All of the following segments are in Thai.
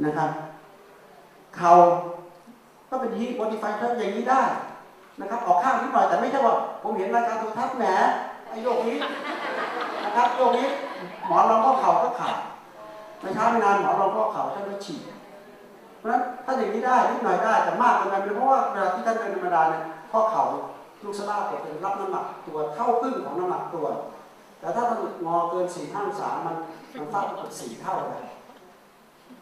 นะครับ เขาก็เป็นฮีโมดิฟายอย่างนี้ได้นะครับ ออกข้างนิดหน่อยแต่ไม่ใช่ว่า ผมเห็นรายการโทรทัศน์แหมไอ้โยกนี้นะครับโยกนี้หมอรองก็เข่าก็ขาดไม่ช้าไม่นานหมอรองก็เข่าท่านก็ฉีกเพราะฉะนั้นถ้าอย่างนี้ได้นิดหน่อยได้แต่มากเกินไปเพราะว่าเวลาที่ท่านเดินธรรมดาเนี่ยข้อเข่าลูกสะบ้าปกเป็นรับน้ำหนักตัวเท่าครึ่งของน้ำหนักตัว แต่ถ้ามันงอเกินสี่ห้าองศามันมันฟาดไปสี่เท่าเลย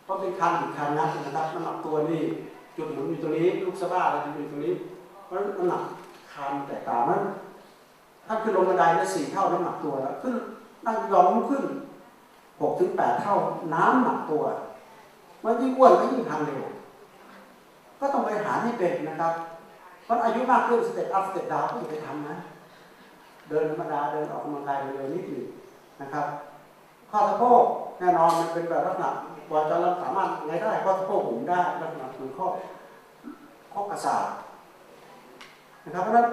เพราะเป็นคันอีกคันนะนะครับน้ำหนักตัวนี่จุดหมุนอยู่ตรงนี้ ลูกสะบ้าอะไรอยู่ตรงนี้ เพราะฉะนั้นน้ำหนักคันแตกต่างนั้นท่านขึ้นลงบันไดได้สี่เท่าน้ำหนักตัวแล้วขึ้นนั่งยองขึ้นหกถึงแปดเท่าน้ำหนักตัวมันยิ่งอ้วนก็ยิ่งทำเร็ว ก็ต้องไปหารให้เป็นนะครับเพราะอายุมากขึ้นสเต็ปอัพสเต็ปดาวก็อย่าไปทำนะ เดินธรรมดาเดินออกกำลังกายเร็วๆนิดหนึ่งนะครับ ข้อสะโพกแน่นอนมันเป็นแบบลักษณะ กว่าจะเราสามารถไงได้ข้อสะโพกหมุนได้ลักษณะเหมือข้อข้อกระสาบนะครับเพราะฉะนั้น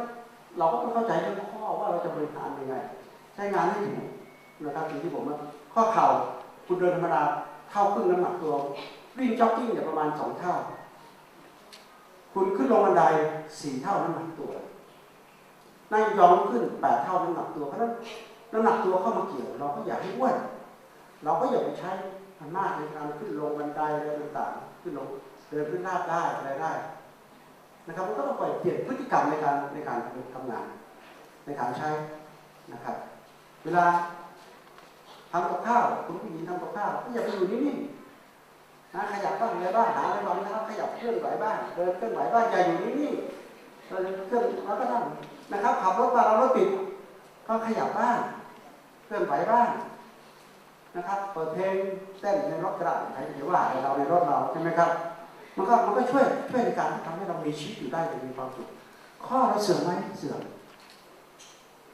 เราก็ต้องเข้าใจเรื่องข้อว่าเราจะบริหารยังไง ใช้งานให้ถูกนะครับสิ่งที่ผมว่าข้อเข่าคุณเดินธรรมดาเท่าครึ่งน้ำหนักตัววิ่งจ็อกกิ้งเนี่ยประมาณสองเท่า คุณขึ้นลงบันไดสี่เท่าน้ำหนักตัวนั่งยองขึ้นแปดเท่าน้ำหนักตัวเพราะนั้นน้ำหนักตัวเข้ามาเกี่ยว เราก็อยากให้อ้วนเราก็อย่าไปใช้ อำนาจในการขึ้นลงบันไดอะไรต่างๆ ขึ้นลงเดินขึ้นลาดได้อะไรได้ นะครับมันก็ต้องปล่อยเปลี่ยนพฤติกรรมในการในการทำงาน ในการใช้นะครับ เวลาทำกับข้าวคุณผู้หญิงทำกับข้าวก็อย่าไปอยู่นิ่งๆนะขยับบ้างอะไรบ้างหาอะไรบ้างนะครับขยับเคลื่อนไหวบ้างเดินเคลื่อนไหวบ้างอย่าอยู่นิ่งๆเราเคลื่อนแล้วก็นั่งนะครับขับรถมาเรารถติดก็ขยับบ้างเคลื่อนไหวบ้าง นะครับเปิดเพลงเต้นในรถกระดาษใครจะว่าอะไรเราในรถเราใช่ไหมครับมันก็มันก็ช่วยช่วยในการที่ทำให้เรามีชีวิตอยู่ได้อย่างมีความสุขข้อเราเสื่อมไหมเสื่อม